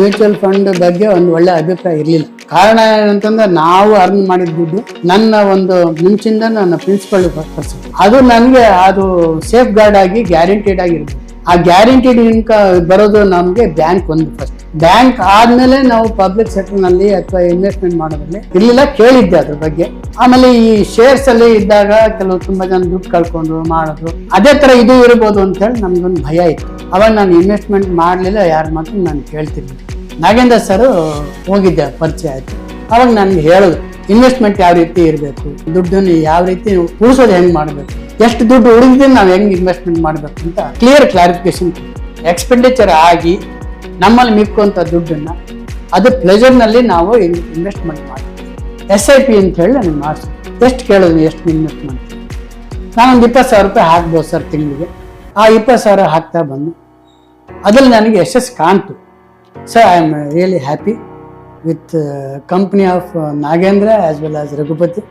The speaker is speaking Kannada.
ಮ್ಯೂಚುವಲ್ ಫಂಡ್ ಬಗ್ಗೆ ಒಂದು ಒಳ್ಳೆ ಅಭಿಪ್ರಾಯ ಇರಲಿಲ್ಲ. ಕಾರಣ ಏನಂತಂದ್ರೆ ನಾವು ಅರ್ನ್ ಮಾಡಿದ ದುಡ್ಡು ನನ್ನ ಒಂದು ಮುಂಚಿಂದ ನನ್ನ ಪ್ರಿನ್ಸಿಪಲ್ ಅದು ನನಗೆ ಅದು ಸೇಫ್ ಗಾರ್ಡ್ ಆಗಿ ಗ್ಯಾರಂಟಿಡ್ ಆಗಿರುತ್ತೆ. ಆ ಗ್ಯಾರಂಟಿಡ್ ಇನ್ಕ ಬರೋದು ನಮಗೆ ಬ್ಯಾಂಕ್ ಒಂದು ಫಸ್ಟ್ ಬ್ಯಾಂಕ್ ಆದ್ಮೇಲೆ ನಾವು ಪಬ್ಲಿಕ್ ಸೆಕ್ಟರ್ನಲ್ಲಿ ಅಥವಾ ಇನ್ವೆಸ್ಟ್ಮೆಂಟ್ ಮಾಡೋದ್ರಲ್ಲಿ ಇರ್ಲಿಲ್ಲ, ಕೇಳಿದ್ದೆ ಅದ್ರ ಬಗ್ಗೆ. ಆಮೇಲೆ ಈ ಶೇರ್ಸ್ ಅಲ್ಲಿ ಇದ್ದಾಗ ಕೆಲವು ತುಂಬಾ ಜನ ದುಡ್ಡು ಕಳ್ಕೊಂಡ್ರು ಮಾಡಿದ್ರು. ಅದೇ ತರ ಇದು ಇರ್ಬೋದು ಅಂತ ಹೇಳಿ ನಮ್ಗೊಂದು ಭಯ ಇತ್ತು. ಅವಾಗ ನಾನು ಇನ್ವೆಸ್ಟ್ಮೆಂಟ್ ಮಾಡ್ಲಿಲ್ಲ, ಯಾರ ಮಾತ್ರ ನಾನು ಕೇಳ್ತಿರ್ಲಿಲ್ಲ. ನಾಗೇಂದ್ರ ಸರ್ ಹೋಗಿದ್ದೆ, ಪರಿಚಯ ಆಯ್ತು. ಅವಾಗ ನನಗೆ ಹೇಳಿದ್ರು ಇನ್ವೆಸ್ಟ್ಮೆಂಟ್ ಯಾವ ರೀತಿ ಇರಬೇಕು? ದುಡ್ಡನ್ನು ಯಾವ ರೀತಿ ಉಳಿಸೋದು ಹೆಂಗ್ ಮಾಡಬೇಕು? ಎಷ್ಟು ದುಡ್ಡು ಉಳಿದಿದೆ, ನಾವು ಹೆಂಗ್ ಇನ್ವೆಸ್ಟ್ಮೆಂಟ್ ಮಾಡಬೇಕು? ಅಂತ ಕ್ಲಿಯರ್ ಕ್ಲಾರಿಫಿಕೇಶನ್ ಎಕ್ಸ್ಪೆಂಡಿಚರ್ ಆಗಿ ನಮ್ಮಲ್ಲಿ ಮಿಕ್ಕುವಂಥ ದುಡ್ಡನ್ನ ಅದು ಪ್ಲೆಜರ್ನಲ್ಲಿ ನಾವು ಇನ್ವೆಸ್ಟ್ಮೆಂಟ್ ಮಾಡ್ತೀವಿ. ಎಸ್ ಐ ಪಿ ಅಂತ ಹೇಳಿ ನನಗೆ ಮಾಡಿಸಿ. ಎಷ್ಟು ಕೇಳೋದು ಎಷ್ಟು ಇನ್ವೆಸ್ಟ್ ಮಾಡ್ತೀವಿ. ನಾನೊಂದು ಇಪ್ಪತ್ತು ಸಾವಿರ ರೂಪಾಯಿ ಹಾಕ್ಬೋದು ಸರ್ ತಿಂಗಳಿಗೆ. ಆ ಇಪ್ಪತ್ತು ಸಾವಿರ ಹಾಕ್ತಾ ಬಂದು, ಅದ್ರಲ್ಲಿ ನನಗೆ ಯಶಸ್ಸು ಕಾಣ್ತು. Sir I am really happy with company of Nagendra as well as Raghupathi